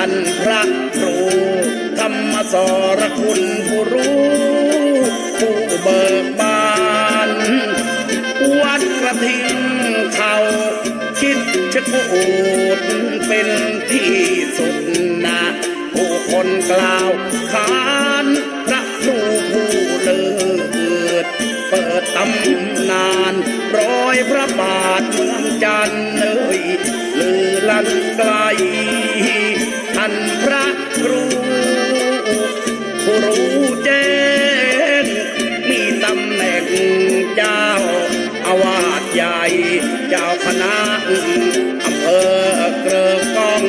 ท่านพระครูธรรมสรคุณผู้รู้ ผู้เบิกบาน วัดกระทิงเขาคิดชะกูดเป็นที่สุดนะผู้คนกล่าวขานพระครูผู้เลิศเปิดตำนานร้อยพระบาทเมืองจันเอ่ยลือลันไกลาวาสใหญ่ เจ้าคณะอำเภอเกลือก้อง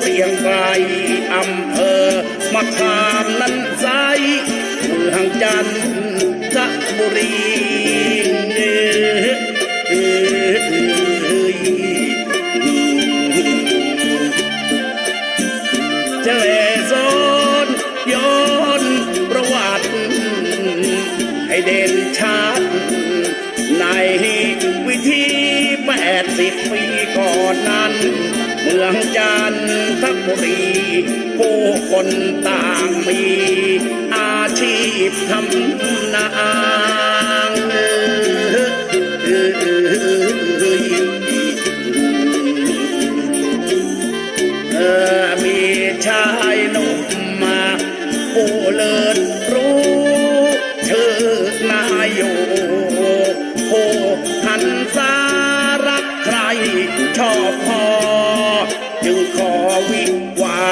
เรียงไกลอำเภอมะขามนั้นไซเมืองจันทบุรี วิธีแปดสิบปีก่อนนั้น เมืองจันทบุรีผู้คนต่างมี อาชีพทำนาเออมีชาย ชอบพอ จึงขอวิวา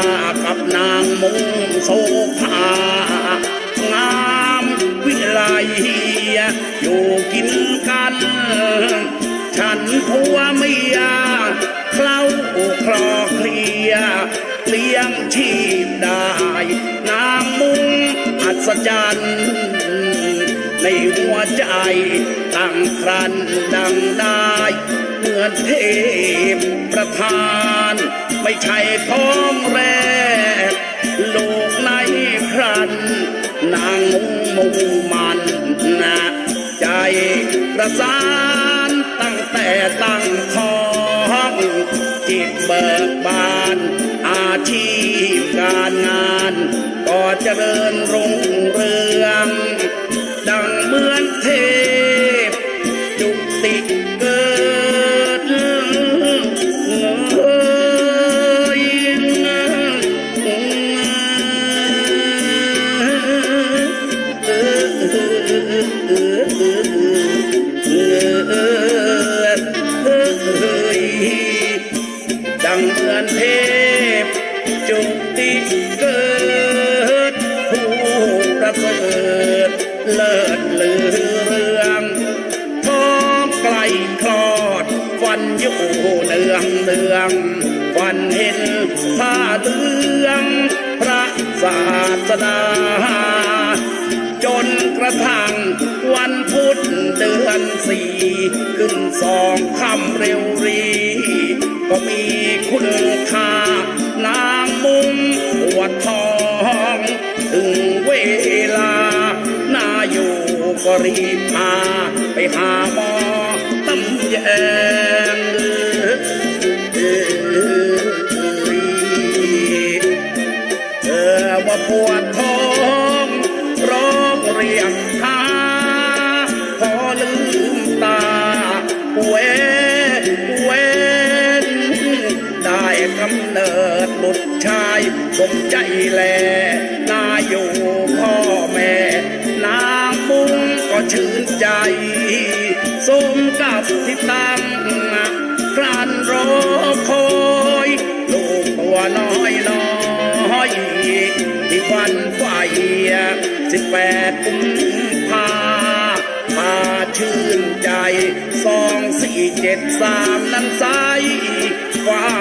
กับนางมุงโซภางามวิไลอยู่กินกัน ฉันผัวเมียเคล้าคลอเคลียเลี้ยงชีพได้ นางมุงอัศจรรย์ในหัวใจตั้งครันดังได้ เหมือนเทพประทาน ไม่ใช่ท้องแรก โลกในครัน นางมุงมุงมันนะใจประสานตั้งแต่ตั้งท้องจิตเบิกบาน อาชีพการงาน ก็เจริญรุ่งเรือง เลิศลือเรืองท้องไกลคลอดฟันอยู่เนืองเนืองฟันเห็นผ้าเตือง พระศาสดา จนกระทั่งวันพุธเดือนสี่ขึ้นสองคำเร็วรี ก็มีคุณค่า ก็รีบพาไปหาหมอตำแยงเออว่าปวดท้องร้องเรียกหาพอลืมตาเวนเวนได้กำเนิดบุตรชายสมใจแลนาอยู่ น้อยน้อยที่วันไฟสิบแปดกุมภาพาชื่นใจสองสี่เจ็ดสามนั้นไซฟ้า